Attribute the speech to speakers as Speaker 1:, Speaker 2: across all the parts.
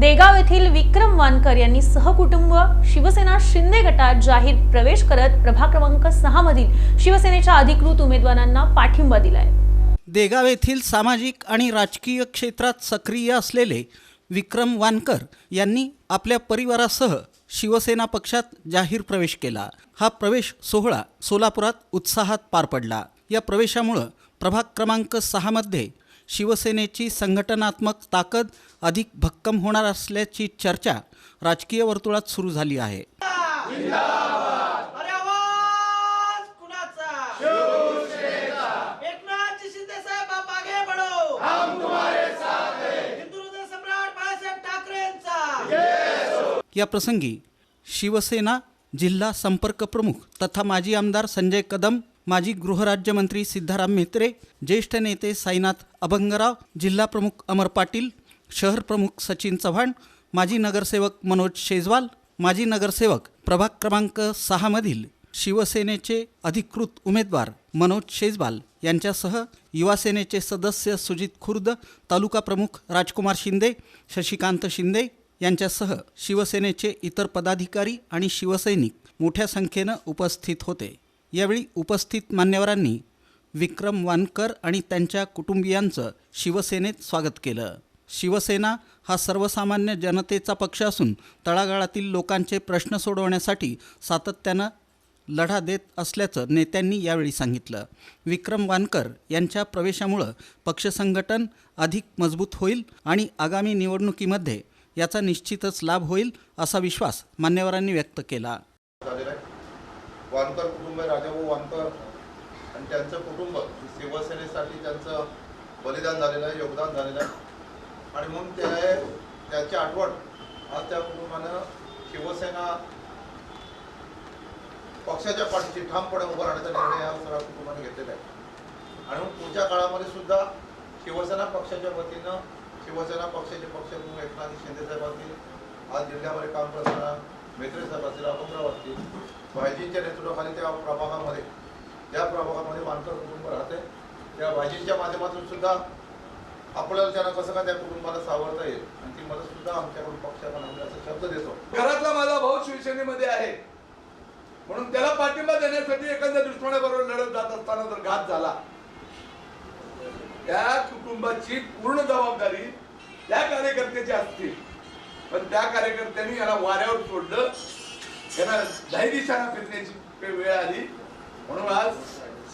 Speaker 1: देगाव येथील विक्रम वानकर यांनी सहकुटुंब शिवसेना शिंदे गटात जाहीर प्रवेश करत प्रभाग क्रमांक सहा मधील शिवसेनेच्या अधिकृत उमेदवारांना पाठिंबा दिलाय.
Speaker 2: देगाव येथील सामाजिक आणि राजकीय क्षेत्रात सक्रिय असलेले विक्रम वानकर यांनी आपल्या परिवारासह शिवसेना पक्षात जाहीर प्रवेश केला. हा प्रवेश सोहळा सोलापुरात उत्साहात पार पडला. या प्रवेशामुळं प्रभाग क्रमांक सहामध्ये शिवसेनेची संघटनात्मक ताकद अधिक भक्कम होणार असल्याची चर्चा राजकीय वर्तुळात सुरू झाली आहे.
Speaker 3: अरे आवाज कुणाचा? एकनाथ शिंदे साहेब आप आगे बढ़ो! हम तुम्हारे साथ हैं। हिंदू हृदय सम्राट बाळासाहेब ठाकरेंचा!
Speaker 2: या प्रसंगी शिवसेना जिल्हा संपर्क प्रमुख तथा माजी आमदार संजय कदम माजी गृहराज्यमंत्री सिद्धाराम म्हेत्रे ज्येष्ठ नेते साईनाथ अभंगराव जिल्हा प्रमुख अमर पाटील शहर प्रमुख सचिन चव्हाण माजी नगरसेवक मनोज शेजवाल माजी नगरसेवक प्रभाग क्रमांक सहामधील शिवसेनेचे अधिकृत उमेदवार मनोज शेजवाल यांच्यासह युवासेनेचे सदस्य सुजित खुर्द तालुका प्रमुख राजकुमार शिंदे शशिकांत शिंदे यांच्यासह शिवसेनेचे इतर पदाधिकारी आणि शिवसैनिक मोठ्या संख्येनं उपस्थित होते. यावेळी उपस्थित मान्यवरांनी विक्रम वानकर आणि त्यांच्या कुटुंबियांचं शिवसेनेत स्वागत केलं. शिवसेना हा सर्वसामान्य जनतेचा पक्ष असून तळागाळातील लोकांचे प्रश्न सोडवण्यासाठी सातत्यानं लढा देत असल्याचं नेत्यांनी यावेळी सांगितलं. विक्रम वानकर यांच्या प्रवेशामुळं पक्षसंघटन अधिक मजबूत होईल आणि आगामी निवडणुकीमध्ये याचा निश्चितच लाभ होईल असा विश्वास मान्यवरांनी व्यक्त केला.
Speaker 4: वानकर कुटुंब आहे राजाभाऊ वानकर आणि त्यांचं कुटुंब शिवसेनेसाठी त्यांचं बलिदान झालेलं आहे योगदान झालेलं आहे. आणि म्हणून ते त्याची आठवण आज त्या कुटुंबानं शिवसेना पक्षाच्या पाठीशी ठामपणे उभं राहण्याचा निर्णय हा सगळ्या कुटुंबाने घेतलेला आहे. आणि पुढच्या काळामध्ये सुद्धा शिवसेना पक्षाच्या वतीनं शिवसेना पक्षाचे पक्ष एकनाथ शिंदे साहेबांनी आज जिल्ह्यामध्ये काम करताना साहेब असतील अपंगराव असतील भाईजींच्या नेतृत्वाखाली त्या प्रभागामध्ये त्या प्रभागामध्ये मानकर कुटुंब राहते. त्या भाईजींच्या माध्यमातून सुद्धा आपल्याला त्यांना कसं का त्या कुटुंबाला सावरता येईल? आणि ती मदत सुद्धा आमच्याकडून पक्षाकडून आम्ही असं शब्द देतो.
Speaker 5: घरातला माझा भाऊ शिवसेनेमध्ये आहे. म्हणून त्याला पाठिंबा देण्यासाठी एखाद्या दुश्मनाबरोबर लढत जात असताना जर घात झाला त्या कुटुंबाची पूर्ण जबाबदारी त्या कार्यकर्त्याची असते. पण त्या कार्यकर्त्यांनी याला वाऱ्यावर सोडलं. यांना दाही दिशाना फिरण्याची वेळ आली. म्हणून आज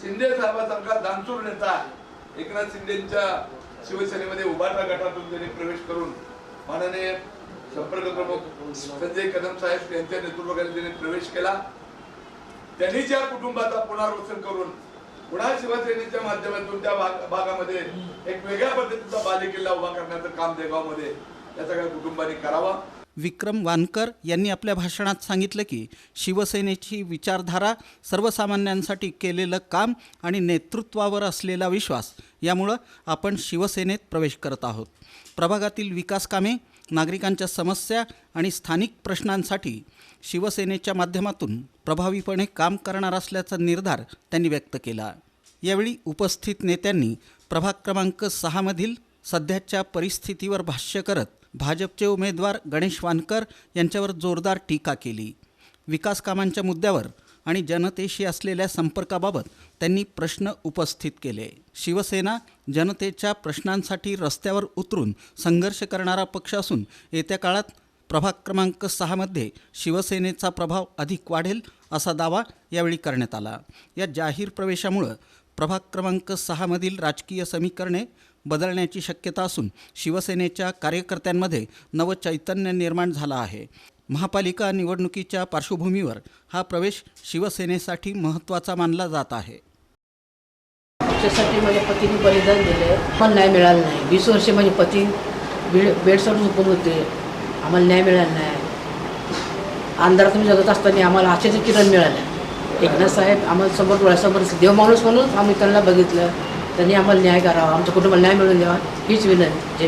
Speaker 5: शिंदे साहेबांसारखा दानसूर नेता एकनाथ शिंदेच्या शिवसेनेमध्ये उभारला गटातून त्यांनी प्रवेश करून माननीय संपर्क प्रमुख संजय कदम साहेब यांच्या नेतृत्वाखाली त्यांनी प्रवेश केला. त्यांनी ज्या कुटुंबाचा पुनर्वसन करून पुन्हा शिवसेनेच्या माध्यमातून त्या भागामध्ये एक वेगळ्या पद्धतीचा बालेकिल्ला उभा करण्याचं काम देगावमध्ये या सगळ्या कुटुंबाने करावा.
Speaker 2: विक्रम वानकर यांनी आपल्या भाषणात सांगितलं की शिवसेनेची विचारधारा सर्वसामान्यांसाठी केलेलं काम आणि नेतृत्वावर असलेला विश्वास यामुळं आपण शिवसेनेत प्रवेश करत आहोत. प्रभागातील विकास कामे नागरिकांच्या समस्या आणि स्थानिक प्रश्नांसाठी शिवसेनेच्या माध्यमातून प्रभावीपणे काम करणार असल्याचा निर्धार त्यांनी व्यक्त केला. यावेळी उपस्थित नेत्यांनी प्रभाग क्रमांक सहामधील सध्याच्या परिस्थितीवर भाष्य करत भाजपचे उमेदवार गणेश वानकर यांच्यावर जोरदार टीका केली. विकास कामांच्या मुद्द्यावर आणि जनतेशी असलेल्या संपर्काबाबत त्यांनी प्रश्न उपस्थित केले. शिवसेना जनतेच्या प्रश्नांसाठी रस्त्यावर उतरून संघर्ष करणारा पक्ष असून येत्या काळात प्रभाग क्रमांक सहामध्ये शिवसेनेचा प्रभाव अधिक वाढेल असा दावा यावेळी करण्यात आला. या जाहीर प्रवेशामुळं प्रभाग क्रमांक सहामधील राजकीय समीकरणे बदलण्याची शक्यता असून शिवसेनेच्या कार्यकर्त्यांमध्ये नवचैतन्य निर्माण झालं आहे. महापालिका निवडणुकीच्या पार्श्वभूमीवर हा प्रवेश शिवसेनेसाठी महत्त्वाचा मानला जात आहे.
Speaker 6: त्यासाठी माझ्या पतीने बलिदान दिलं पण न्याय मिळाला नाही. वीस वर्षे माझे पती बेड बेडसोड झोपून होते. आम्हाला न्याय मिळाला नाही. अंधारातून जगत असताना आम्हाला आशेचं किरण मिळालं. एकनाथ साहेब आम्हाला समोर डोळ्यासमोर देव माणूस म्हणून आम्ही त्यांना बघितलं. त्यांनी आम्हाला न्याय करावा. आमच्या कुटुंबाला न्याय मिळून द्यावा. हीच विनंती. जय